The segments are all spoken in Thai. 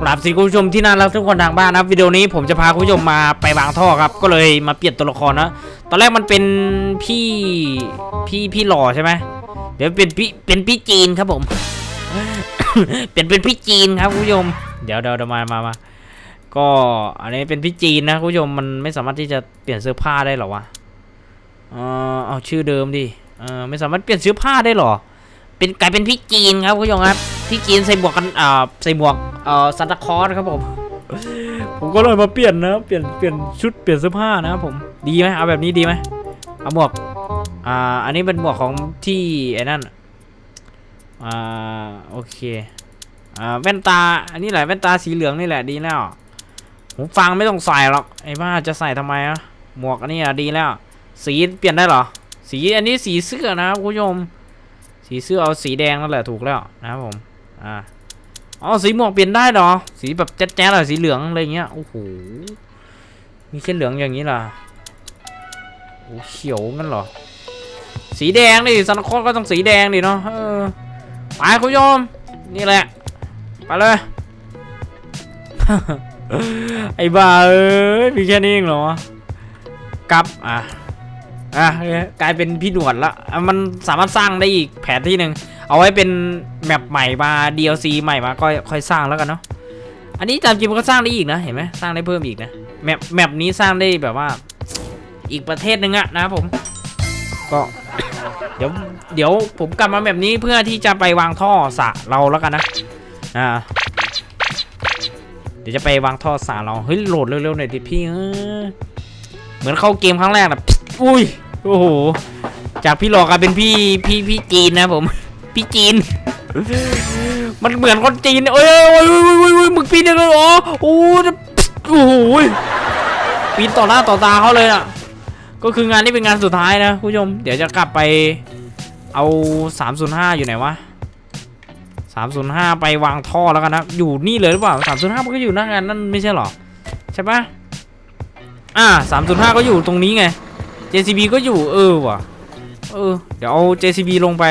กราบสวัสดีคุณผู้ชมที่น่ารักทุกคนทางบ้านนะวิดีโอนี้ผมจะพาคุณผู้ชมมาไปวางท่อครับ ก็เลยมาเปลี่ยนตัวละครนะตอนแรกมันเป็นพี่พี่พี่หล่อใช่ไหมเดี๋ยวเป็นพี่เป็นพี่จีนครับผม เปลี่ยนเป็นพี่จีนครับคุณผู้ชมเดี๋ยวเดี๋ยวเดี๋ยวมามามาก็อันนี้เป็นพี่จีนนะคุณผู้ชมมันไม่สามารถที่จะเปลี่ยนเสื้อผ้าได้หรอวะเออเอาชื่อเดิมดิเออไม่สามารถเปลี่ยนเสื้อผ้าได้หรอ เป็นกลายเป็นพี่จีนครับคุณผู้ชมครับ พี่จีนใส่หมวกกันอ่าใส่หมวกเอ่อซานตาคอสครับผม ผมก็เลยมาเปลี่ยนนะเปลี่ยนเปลี่ยนชุดเปลี่ยนเสื้อผ้านะครับผมดีไหมเอาแบบนี้ดีไหมเอาหมวกอ่าอันนี้เป็นหมวกของที่ไอ้นั่นอ่าโอเคอ่าแว่นตาอันนี้แหละแว่นตาสีเหลืองนี่แหละดีแล้วหูฟังไม่ต้องใส่หรอกไอ้บ้าจะใส่ทำไมอะหมวกอันนี้อะดีแล้ว สีเปลี่ยนได้เหรอ สีอันนี้สีเสื้อนะครับคุณผู้ชมสีเสื้อเอาสีแดงนั่นแหละถูกแล้วนะครับผม อ่าอ๋อสีหมวกเปลี่ยนได้เหรอ สีแบบแจ๊ดๆอะสีเหลืองอะไรเงี้ย โอ้โห มีแค่เหลืองอย่างนี้ล่ะโอ้เขียวงั้นเหรอ สีแดงดิซันคอสก็ต้องสีแดงดิเนาะเออไปคุณผู้ชมนี่แหละ ไปเลย ไอ้บ้าเอ้ย มีแค่นี้เองเหรอ กลับ อะ อะ กลายเป็นพี่หนวดละอะมันสามารถสร้างได้อีกแผนที่หนึ่ง เอาไว้เป็นแมปใหม่มา DLC ใหม่มาก็ค่อยสร้างแล้วกันเนาะอันนี้ตามจริงมันก็สร้างได้อีกนะเห็นไหมสร้างได้เพิ่มอีกนะแมปแมปนี้สร้างได้แบบว่า อีกประเทศหนึ่งอะนะครับผม ก็ เดี๋ยวเดี๋ยวผมกลับมาแบบนี้เพื่อที่จะไปวางท่อสระเราแล้วกันนะอ่าเดี๋ยวจะไปวางท่อสระเราเฮ้ยโหลดเร็วๆหน่อยดิพี่เหมือนเข้าเกมครั้งแรกนะอุ้ยโอ้โหจากพี่หลอกกลายเป็นพี่พี่พี่จีนนะผม พี่จีน มันเหมือนคนจีนเอ้ยโอ้ยโอ้ยโอ้ยโอ้ยมึงปีนเลยเหรอโอ้โอ้โหปีนต่อหน้าต่อตาเขาเลยอะ ก็คืองานนี้เป็นงานสุดท้ายนะคุณผู้ชม เดี๋ยวจะกลับไปเอา 305 อยู่ไหนวะ 305 ไปวางท่อแล้วกันนะ อยู่นี่เลยหรือเปล่า 305 มันก็อยู่หน้างานนั่นไม่ใช่หรอ ใช่ปะอ่า 305 ก็อยู่ตรงนี้ไง JCB ก็อยู่เออว่ะ เออ เดี๋ยวเอา JCB ลงไป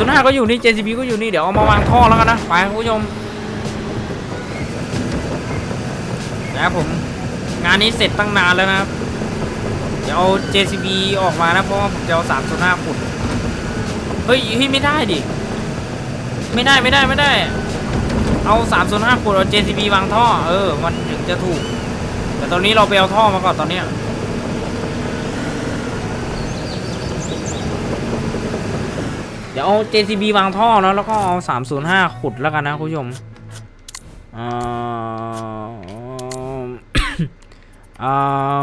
อะ305ก็อยู่นี่ JCB ก็อยู่นี่ เดี๋ยวเอามาวางท่อแล้วกันนะ ไปคุณผู้ชมนะครับผม งานนี้เสร็จตั้งนานแล้วนะครับ เดี๋ยวเอา JCB ออกมานะ เพราะว่าผมจะเอา305ขุด เฮ้ยเฮ้ยไม่ได้ดิ ไม่ได้ไม่ได้ไม่ได้ เอา305ขุดเอา JCB วางท่อ เออ มันถึงจะถูก แต่ตอนนี้เราไปเอาท่อมาก่อนตอนเนี้ย เดี๋ยวเอา JCB วางท่อเนะแล้วก็เอา 305 ขุดแล้วกันนะคุณผู้ชมเอ่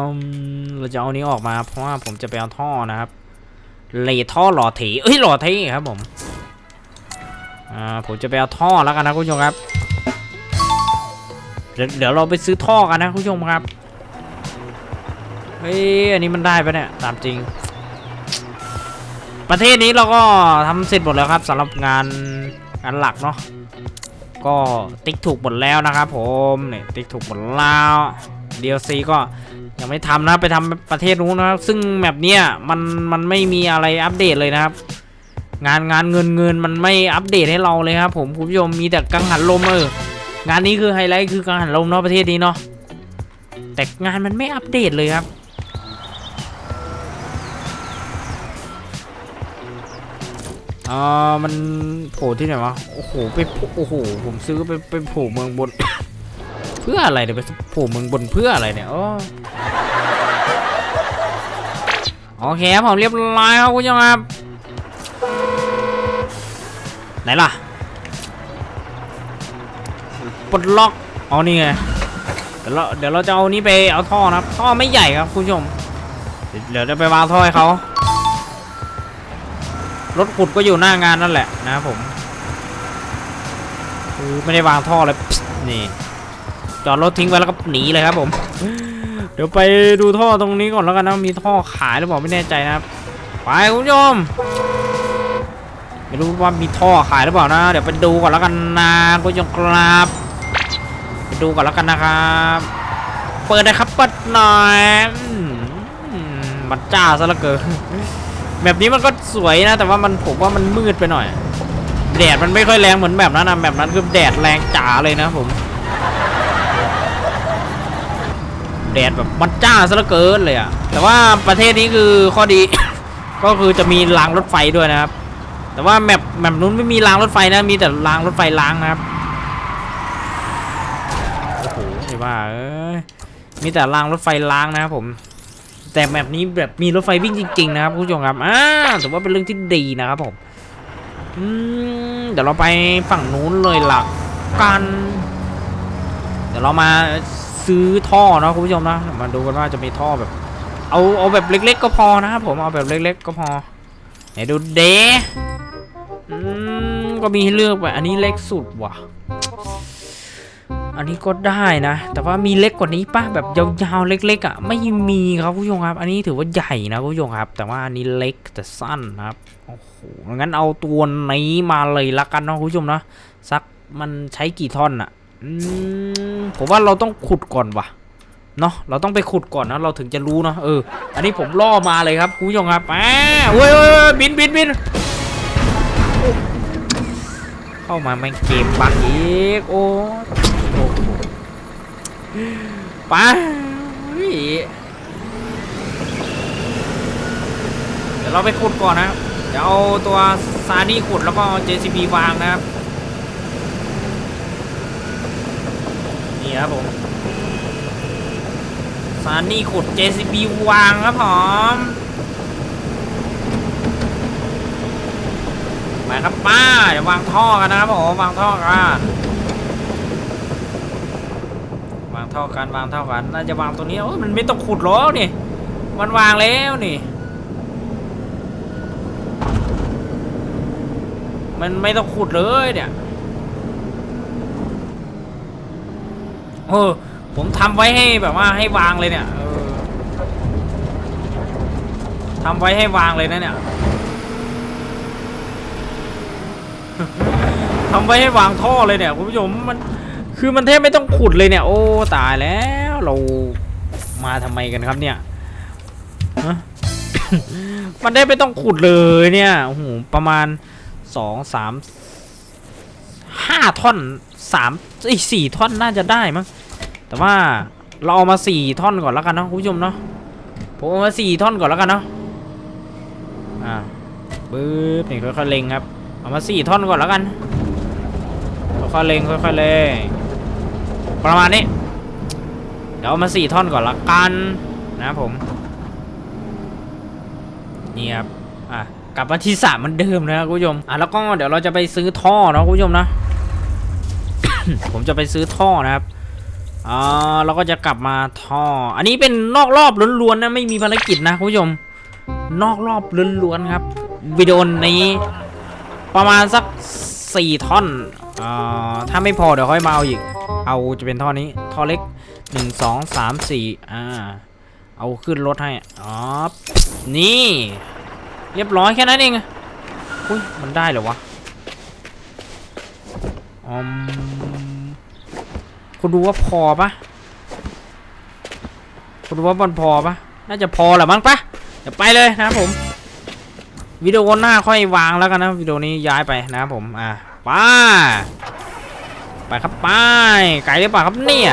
อเราจะเอานี้ออกมาเพราะว่าผมจะไปเอาท่อนะครับเลท่อหล่อเถเอ้ยหล่อเท่ครับผมอ่าผมจะไปเอาท่อแล้วกันนะคุณผู้ชมครับเดี๋ยวเดี๋ยวเราไปซื้อท่อกันนะคุณผู้ชมครับเฮ้ยอันนี้มันได้ปะเนี่ยตามจริง ประเทศนี้เราก็ทำเสร็จหมดแล้วครับสำหรับงานงานหลักเนาะก็ติ๊กถูกหมดแล้วนะครับผมเนี่ยติ๊กถูกหมดแล้ว DLC ก็ยังไม่ทำนะไปทำประเทศนู้นนะครับซึ่งแมปเนี้ยมันมันไม่มีอะไรอัปเดตเลยนะครับ งานงานเงินเงินมันไม่อัปเดตให้เราเลยครับผมคุณผู้ชมมีแต่กังหันลมเอองานนี้คือไฮไลท์คือกังหันลมเนาะประเทศนี้เนาะแต่งานมันไม่อัปเดตเลยครับ อ่ามันโผล่ที่ไหนวะ โอ้โห ไป โอ้โห ผมซื้อไปไปโผล่เมืองบน เพื่ออะไรเนี่ยไปโผล่เมืองบนเพื่ออะไรเนี่ยโอ้โอเคครับผมเรียบร้อยครับคุณผู้ชมครับ ไหนล่ะปลดล็อกเอ๋อนี่ไงเดี๋ยวเราเดี๋ยวเราจะเอานี้ไปเอาท่อนะครับท่อไม่ใหญ่ครับคุณผู้ชม เดี๋ยวจะไปวางท่อให้เขา รถขุดก็อยู่หน้างานนั่นแหละนะครับผมคือไม่ได้วางท่อเลยนี่จอดรถทิ้งไว้แล้วก็หนีเลยครับผม เดี๋ยวไปดูท่อตรงนี้ก่อนแล้วกันนะมีท่อขายหรือเปล่าไม่แน่ใจนะครับไปคุณผู้ชมไม่รู้ว่ามีท่อขายหรือเปล่านะ เดี๋ยวไปดูก่อนแล้วกันนะคุณผู้ชมครับไปดูก่อนแล้วกันนะครับ เปิดนะครับเปิดหน่อยมันจ้าซะเหลือเกิน แบบนี้มันก็สวยนะ แต่ว่ามันผมว่ามันมืดไปหน่อย แดดมันไม่ค่อยแรงเหมือนแบบนั้นนะแบบนั้นคือแดดแรงจ๋าเลยนะผม แดดแบบมันจ้าซะเหลือเกินเลยอะแต่ว่าประเทศนี้คือข้อดี ก็คือจะมีรางรถไฟด้วยนะครับ แต่ว่าแมปแมปนู้นไม่มีรางรถไฟนะมีแต่รางรถไฟล้างนะครับโอ้โหไอ้บ้าเอ้ยมีแต่รางรถไฟล้างนะครับผม แต่แมปนี้แบบมีรถไฟวิ่งจริงๆนะครับคุณผู้ชมครับอ่าถือว่าเป็นเรื่องที่ดีนะครับผมอืมเดี๋ยวเราไปฝั่งนู้นเลยหลักกัน เดี๋ยวเรามาซื้อท่อเนาะคุณผู้ชมนะมาดูกันว่าจะมีท่อแบบ เอาเอาแบบเล็ก ๆ ก็พอนะครับผมเอาแบบเล็ก ๆ ก็พอไหนดูเดอืมก็มีให้เลือกไปอันนี้เล็กสุดว่ะ อันนี้ก็ได้นะ แต่ว่ามีเล็กกว่านี้ป่ะแบบยาวๆเล็กๆอะไม่มีครับผู้ชมครับ อันนี้ถือว่าใหญ่นะผู้ชมครับ แต่ว่าอันนี้เล็กแต่สั้นนะครับโอ้โหงั้นเอาตัวนี้มาเลยละกันเนาะผู้ชมเนาะสักมันใช้กี่ท่อนอะอผมว่าเราต้องขุดก่อนว่ะเนาะเราต้องไปขุดก่อนนะ เราถึงจะรู้เนาะเออ อันนี้ผมล่อมาเลยครับคุณผู้ชมครับอ่าเว้ยเว้ยเว้ยบินบินบินเข้ามาแม่งเกมบักอีกโอ้ โอ้ไปเฮ้ยเดี๋ยวเราไปขุดก่อนนะเดี๋ยวเอาตัวซานี่ขุดแล้วก็ JCB วางนะครับ นี่ครับผมซานี่ขุด JCB วางครับผมไปครับป้าเดี๋ยววางท่อกันนะครับผมวางท่อกัน วางท่อกันวางเท่อกันน่าจะวางตัวนี้โอ้มันไม่ต้องขุดหรอกนี่มันวางแล้วนี่ มันไม่ต้องขุดเลยเนี่ยเออผมทำไว้ให้แบบว่าให้วางเลยเนี่ยออทำไว้ให้วางเลยนะเนี่ยทำไว้ให้วางท่อเลยเนี่ยคุณผู้ชมมัน คือมันแทบไม่ต้องขุดเลยเนี่ย โอ้ตายแล้วเรามาทำไมกันครับเนี่ยมันได้ไม่ต้องขุดเลยเนี่ยโอ้โหประมาณสองสามห้าท่อนสามอีสี่ท่อนน่าจะได้มั้งแต่ว่าเราเอามาสี่ท่อนก่อนแล้วกันเนาะคุณผู้ชมเนาะผมเอามาสี่ท่อนก่อนแล้วกันเนาะอ่าปึ๊บนี่ค่อยๆเล็งครับเอามาสี่ท่อนก่อนแล้วกันค่อยๆเล็งค่อยๆเล็ง ประมาณนี้ เดี๋ยวเอามาสี่ท่อนก่อนละกันนะผม นี่ครับ อะ กลับมาที่สามมันเดิมนะคุณผู้ชม อะแล้วก็เดี๋ยวเราจะไปซื้อท่อเนาะคุณผู้ชมนะ ผมจะไปซื้อท่อนะครับอ่าเราก็จะกลับมาท่อ อันนี้เป็นนอกรอบล้วนๆนะไม่มีภารกิจนะคุณผู้ชม นอกรอบล้วนๆครับวิดีโอนี้ ประมาณสักสี่ท่อน อ่าถ้าไม่พอเดี๋ยวค่อยมาเอาอีก เอาจะเป็นท่อนี้ ท่อเล็กหนึ่งสองสามสี่อ่า เอาขึ้นรถให้ อ๋อ นี่ เรียบร้อยแค่นั้นเองอุ้ย มันได้เหรอวะอมคุณดูว่าพอปะคุณดูว่ามันพอปะน่าจะพอแหละมั้งปะเดี๋ยวไปเลยนะครับผม วิดีโอหน้าค่อยวางแล้วกันนะ วิดีโอนี้ย้ายไปนะครับผม อะ ไป ไปครับไป ไกลหรือเปล่าครับเนี่ย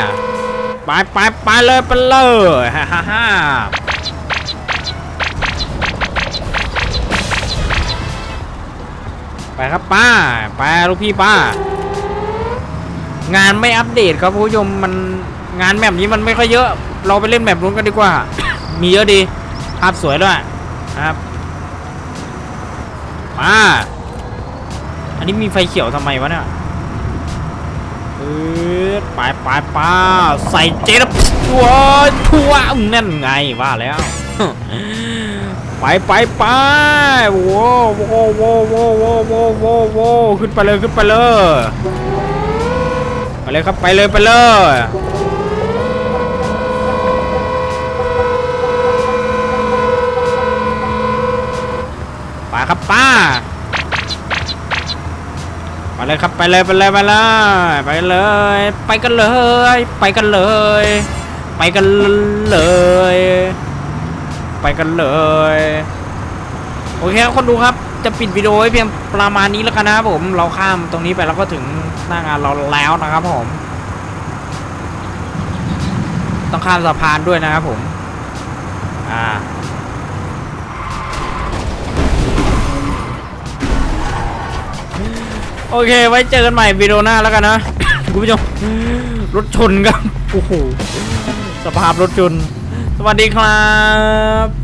ไปไปไปเลยไปเลยฮ่าฮ่าฮ่าไปครับป้า ไปลูกพี่ป้า งานไม่อัปเดตครับผู้ชมมันงานแบบนี้มันไม่ค่อยเยอะ เราไปเล่นแบบนู้นกันดีกว่า มีเยอะดี ภาพสวยด้วยครับ มา อันนี้มีไฟเขียวทำไมวะเนี่ยเออไปไปไปใส่เจ็ดทัวทัวนั่นไงว่าแล้ว ไปไปไปโว้โว้โว้โว้โว้โว้โว้โว้ขึ้นไปเลยขึ้นไปเลยไปเลยครับไปเลยไปเลยไปครับป้า ไปเลยครับไปเลยไปเลยไปเลยไปเลย ไปกันเลย ไปกันเลย ไปกันเลย ไปกันเลย โอเคครับคนดูครับจะปิดวิดีโอไว้เพียงประมาณนี้แล้วกันนะครับผมเราข้ามตรงนี้ไปแล้วก็ถึงหน้างานเราแล้วนะครับผม ต้องข้ามสะพานด้วยนะครับผม อ่า โอเค ไว้เจอกันใหม่วิดีโอหน้าแล้วกันนะคุณผู้ชมรถชนครับโอ้โหสภาพรถชน สวัสดีครับ